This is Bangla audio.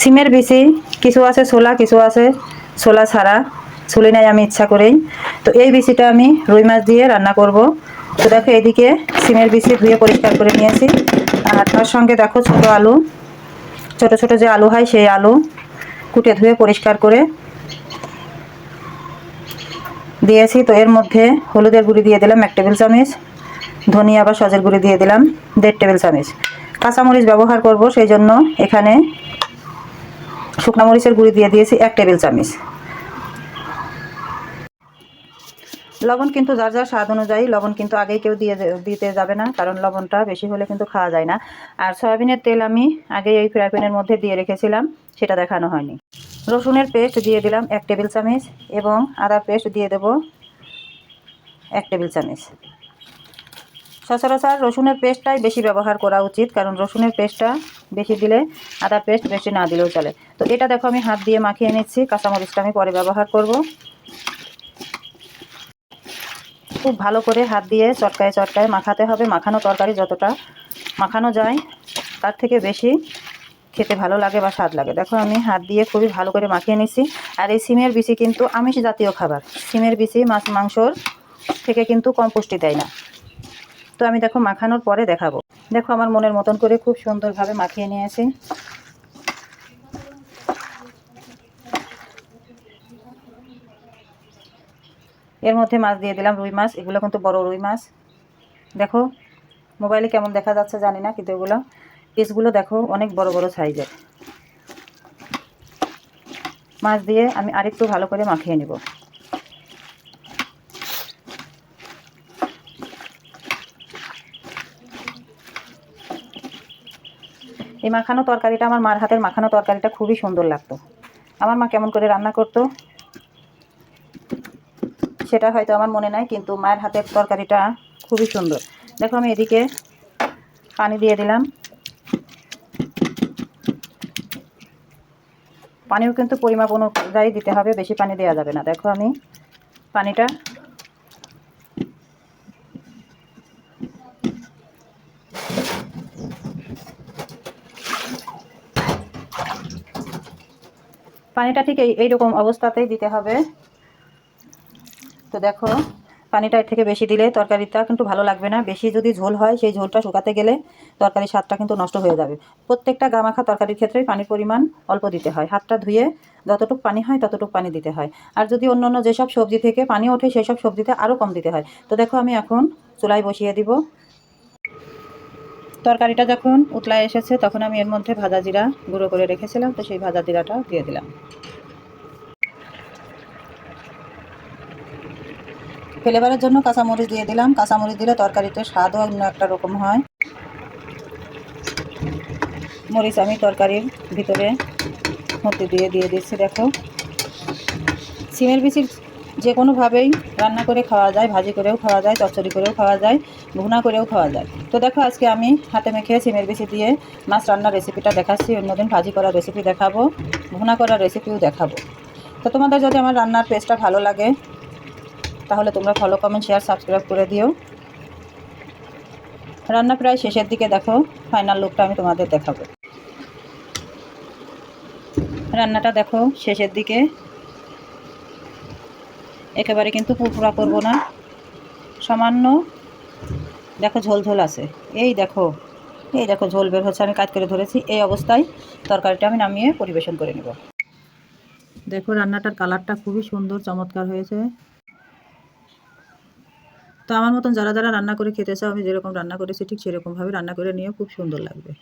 সিমের বেশি কিছু আছে ছোলা কিছু আছে ছোলা ছাড়া ছুলি নাই আমি ইচ্ছা করেই। তো এই বিচিটা আমি রুই মাছ দিয়ে রান্না করব। তো দেখো এদিকে সিমের বিচি ধুয়ে পরিষ্কার করে নিয়েছি। আর তার সঙ্গে দেখো ছোট আলু, ছোট ছোট যে আলু হয় সেই আলু কুটে ধুয়ে পরিষ্কার করে দিয়েছি। তো এর মধ্যে হলুদের গুঁড়ি দিয়ে দিলাম এক টেবিল চামচ, ধনিয়া বা সজের গুঁড়ি দিয়ে দিলাম দেড় টেবিল চামচ। কাঁচামরিচ ব্যবহার করব সেই জন্য এখানে শুকনো মরিচের গুঁড়ি দিয়ে দিয়েছি এক টেবিল চামচ। লবণ কিন্তু যার যার স্বাদ অনুযায়ী, লবণ কিন্তু আগেই কেউ দিয়ে দিতে যাবে না, কারণ লবণটা বেশি হলে কিন্তু খাওয়া যায় না। আর সয়াবিনের তেল আমি আগে এই ফ্রাই প্যানের মধ্যে দিয়ে রেখেছিলাম, সেটা দেখানো হয়নি। রসুনের পেস্ট দিয়ে দিলাম এক টেবিল চামচ এবং আদার পেস্ট দিয়ে দেব এক টেবিল চামচ। সচরাচর রসুনের পেস্টটাই বেশি ব্যবহার করা উচিত, কারণ রসুনের পেস্টটা বেশি দিলে আদা পেস্ট বেশি না দিলেও চলে। তো এটা দেখো, আমি হাত দিয়ে মাখিয়ে নিচ্ছি, কাঁচামরিচটা আমি পরে ব্যবহার করব। খুব ভালো করে হাত দিয়ে চটকায় চটকায় মাখাতে হবে। মাখানো তরকারি যতটা মাখানো যায়, তার থেকে বেশি খেতে ভালো লাগে বা স্বাদ লাগে। দেখো, আমি হাত দিয়ে খুবই ভালো করে মাখিয়ে নিচ্ছি। আর এই সিমের বিচি কিন্তু আমিষ জাতীয় খাবার। সিমের বিচি মাছ, মাংসর থেকে কিন্তু কম পুষ্টি দেয় না। তো আমি দেখো মাখানোর পরে দেখাবো। দেখো আমার মনের মতন করে খুব সুন্দরভাবে মাখিয়ে নিয়েছি। এর মধ্যে মাছ দিয়ে দিলাম, রুই মাছ। এগুলো কিন্তু বড় রুই মাছ। দেখো, মোবাইলে কেমন দেখা যাচ্ছে জানি না, কিন্তু এগুলো পিসগুলো দেখো অনেক বড় বড় সাইজের। মাছ দিয়ে আমি আরেকটু ভালো করে মাখিয়ে নেব। এই মাখানো তরকারিটা, আমার মার হাতের মাখানো তরকারিটা খুবই সুন্দর লাগতো। আমার মা কেমন করে রান্না করতো, সেটা হয়তো আমার মনে নাই, কিন্তু মায়ের হাতের তরকারিটা খুবই সুন্দর। দেখো, আমি এদিকে পানি দিয়ে দিলাম। পানিও কিন্তু পরিমাপ অনুযায়ী দিতে হবে, বেশি পানি দেওয়া যাবে না। দেখো, আমি পানিটা পানিটা ঠিক এই এইরকম অবস্থাতেই দিতে হবে। তো দেখো, পানিটা এর থেকে বেশি দিলে তরকারিটা কিন্তু ভালো লাগবে না। বেশি যদি ঝোল হয়, সেই ঝোলটা শুকাতে গেলে তরকারির স্বাদটা কিন্তু নষ্ট হয়ে যাবে। প্রত্যেকটা গামাখা তরকারির ক্ষেত্রেই পানির পরিমাণ অল্প দিতে হয়। হাতটা ধুয়ে যতটুকু পানি হয়, ততটুকু পানি দিতে হয়। আর যদি অন্য অন্য যেসব সবজি থেকে পানি ওঠে সেই সব সবজিতে আরও কম দিতে হয়। তো দেখো, আমি এখন চুলায় বসিয়ে দিব। তরকারিটা যখন উতলায় এসেছে, তখন আমি এর মধ্যে ভাজা জিরা গুঁড়ো করে রেখেছিলাম, তো সেই ভাজা জিরাটা দিয়ে দিলাম। ফ্লেভারের জন্য কাঁচামরিচ দিয়ে দিলাম। কাঁচামরিচ দিলে তরকারিতে স্বাদও অন্য একটা রকম হয়। মরিচ আমি তরকারির ভিতরে মধ্যে দিয়ে দিয়ে দিচ্ছি, দেখো। সিমের বিচির যে কোনোভাবেই রান্না করে খাওয়া যায়, ভাজি করেও খাওয়া যায়, চচ্চড়ি করেও খাওয়া যায়, ভুনা করেও খাওয়া যায়। তো দেখো আজকে আমি হাতে মেখে সিমের বিচি দিয়ে মাছ রান্নার রেসিপিটা দেখাচ্ছি, অন্যদিন ভাজি করার রেসিপি দেখাবো, ভুনা করার রেসিপিও দেখাবো। তো তোমাদের যদি আমার রান্নার পেস্টটা ভালো লাগে, তাহলে তোমরা ফলো কমেন্ট শেয়ার সাবস্ক্রাইব করে দিও। রান্না প্রায় শেষের দিকে দেখো ফাইনাল লুকটা আমি তোমাদের দেখাবো। রান্নাটা দেখো শেষের দিকে। একেবারে কিন্তু পুরপুরা করব না। সামান্য, দেখো ঝোল ঝোল আছে। এই দেখো এই দেখো ঝোল বের হচ্ছে, আমি কাজ করে ধরেছি। এই অবস্থায় তরকারিটা আমি নামিয়ে পরিবেশন করে নেব। দেখো রান্নাটার কালারটা খুবই সুন্দর, চমৎকার হয়েছে। তো আমার মতন যারা যারা রান্না করে খেতে চাও, আমি যেরকম রান্না করেছি, ঠিক সেরকমভাবে রান্না করে নিয়ে খুব সুন্দর লাগবে।